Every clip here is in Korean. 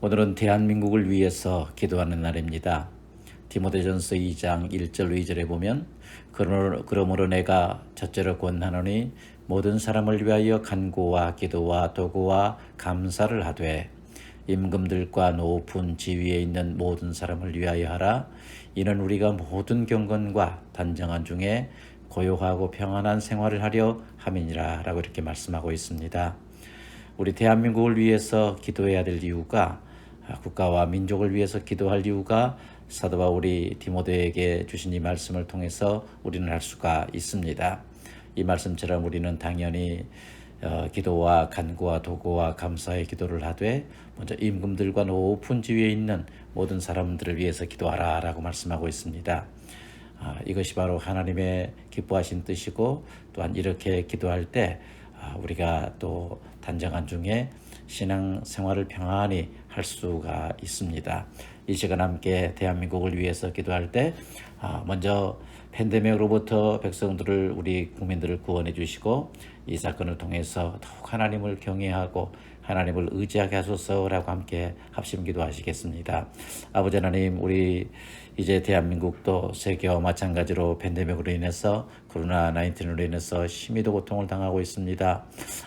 오늘은 대한민국을 위해서 기도하는 날입니다. 디모데전서 2장 1절 2절에 보면 그러므로, 내가 첫째로 권하노니 모든 사람을 위하여 간구와 기도와 도구와 감사를 하되 임금들과 높은 지위에 있는 모든 사람을 위하여 하라 이는 우리가 모든 경건과 단정한 중에 고요하고 평안한 생활을 하려 함이니라 라고 이렇게 말씀하고 있습니다. 우리 대한민국을 위해서 기도해야 될 이유가 국가와 민족을 위해서 기도할 이유가 사도 바울이 디모데에게 주신 이 말씀을 통해서 우리는 알 수가 있습니다. 이 말씀처럼 우리는 당연히 어, 기도와 간구와 도구와 감사의 기도를 하되 먼저 임금들과 높은 지위에 있는 모든 사람들을 위해서 기도하라라고 말씀하고 있습니다. 아, 이것이 바로 하나님의 기뻐하신 뜻이고 또한 이렇게 기도할 때 아, 우리가 또 단정한 중에 신앙 생활을 평안히 할 수가 있습니다. 이 시간 함께 대한민국을 위해서 기도할 때 아, 먼저 팬데믹으로부터 백성들을 우리 국민들을 구원해 주시고 이 사건을 통해서 더욱 하나님을 경외하고 하나님을 의지하게 하소서라고 함께 합심 기도하시겠습니다. 아버지 하나님 우리 이제 대한민국도 세계와 마찬가지로 팬데믹으로 인해서 코로나 19으로 인해서 심히도 고통을 당하고 있습니다.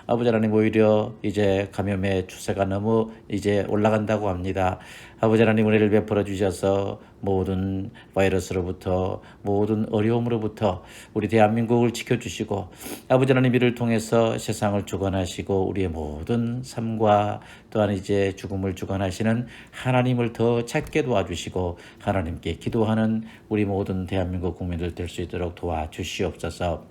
아버지 하나님 오히려 이제 감염의 추세가 너무 이제 올라 간다고 합니다. 아버지 하나님 은혜를 베풀어 주셔서 모든 바이러스로부터 모든 어려움으로부터 우리 대한민국을 지켜주시고 아버지 하나님 이를 통해서 세상을 주관하시고 우리의 모든 삶과 또한 이제 죽음을 주관하시는 하나님을 더 찾게 도와주시고 하나님께 기도하는 우리 모든 대한민국 국민들 될 수 있도록 도와주시옵소서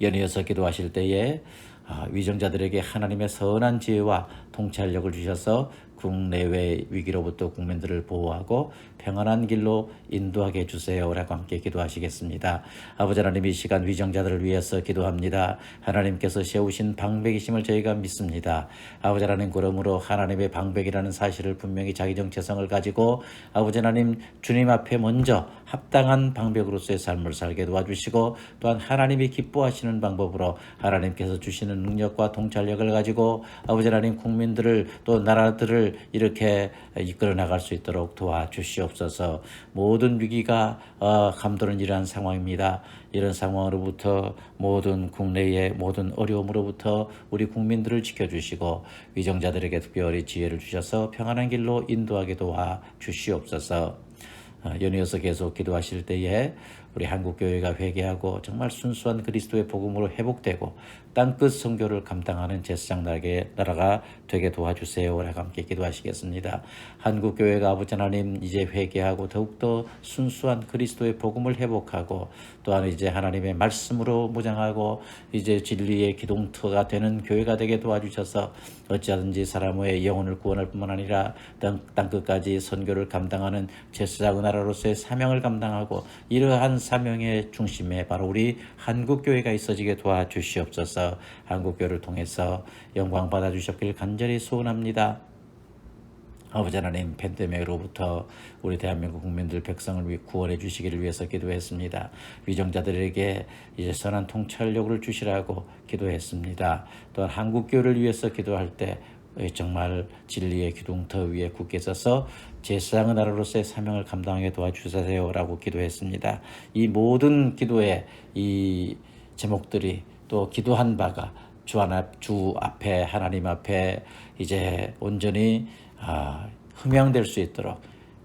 연이어서 기도하실 때에 아, 위정자들에게 하나님의 선한 지혜와 통찰력을 주셔서 국내외 위기로부터 국민들을 보호하고 평안한 길로 인도하게 해주세요 라고 함께 기도하시겠습니다. 아버지 하나님 이 시간 위정자들을 위해서 기도합니다. 하나님께서 세우신 방백이심을 저희가 믿습니다. 아버지 하나님 그러므로 하나님의 방백이라는 사실을 분명히 자기 정체성을 가지고 아버지 하나님 주님 앞에 먼저 합당한 방백으로서의 삶을 살게 도와주시고 또한 하나님이 기뻐하시는 방법으로 하나님께서 주시는 능력과 통찰력을 가지고 아버지 하나님 국민들을 또 나라들을 이렇게 이끌어 나갈 수 있도록 도와주시옵소서. 모든 위기가 어, 감도는 이러한 상황입니다. 이런 상황으로부터 모든 국내의 모든 어려움으로부터 우리 국민들을 지켜주시고 위정자들에게 특별히 지혜를 주셔서 평안한 길로 인도하게 도와 주시옵소서. 어, 연이어서 계속 기도하실 때에 우리 한국 교회가 회개하고 정말 순수한 그리스도의 복음으로 회복되고 땅끝 선교를 감당하는 제사장 나라가 되게 도와주세요 라고 함께 기도하시겠습니다. 한국 교회가 아버지 하나님 이제 회개하고 더욱더 순수한 그리스도의 복음을 회복하고 또한 이제 하나님의 말씀으로 무장하고 이제 진리의 기동터가 되는 교회가 되게 도와주셔서 어찌하든지 사람의 영혼을 구원할 뿐만 아니라 땅, 땅끝까지 선교를 감당하는 제사장 나라로서의 사명을 감당하고 이러한 사명의 중심에 바로 우리 한국교회가 있어지게 도와주시옵소서 한국교회를 통해서 영광 받아주셨길 간절히 소원합니다. 아버지 하나님 팬데믹으로부터 우리 대한민국 국민들 백성을 위 구원해 주시기를 위해서 기도했습니다. 위정자들에게 이제 선한 통찰력을 주시라고 기도했습니다. 또한 한국교를 위해서 기도할 때 정말 진리의 기둥터 위에 굳게 서서 제사장의 나라로서의 사명을 감당하게 도와주세요라고 기도했습니다. 이 모든 기도의 이 제목들이 또 기도한 바가 주, 하나, 주 앞에 하나님 앞에 이제 온전히 아, 흠양될 수 있도록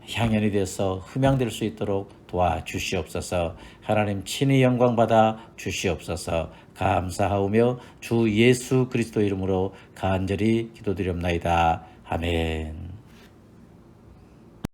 향연이 돼서 흠양될 수 있도록 도와주시옵소서. 하나님 친히 영광 받아 주시옵소서. 감사하오며 주 예수 그리스도 이름으로 간절히 기도드립나이다. 아멘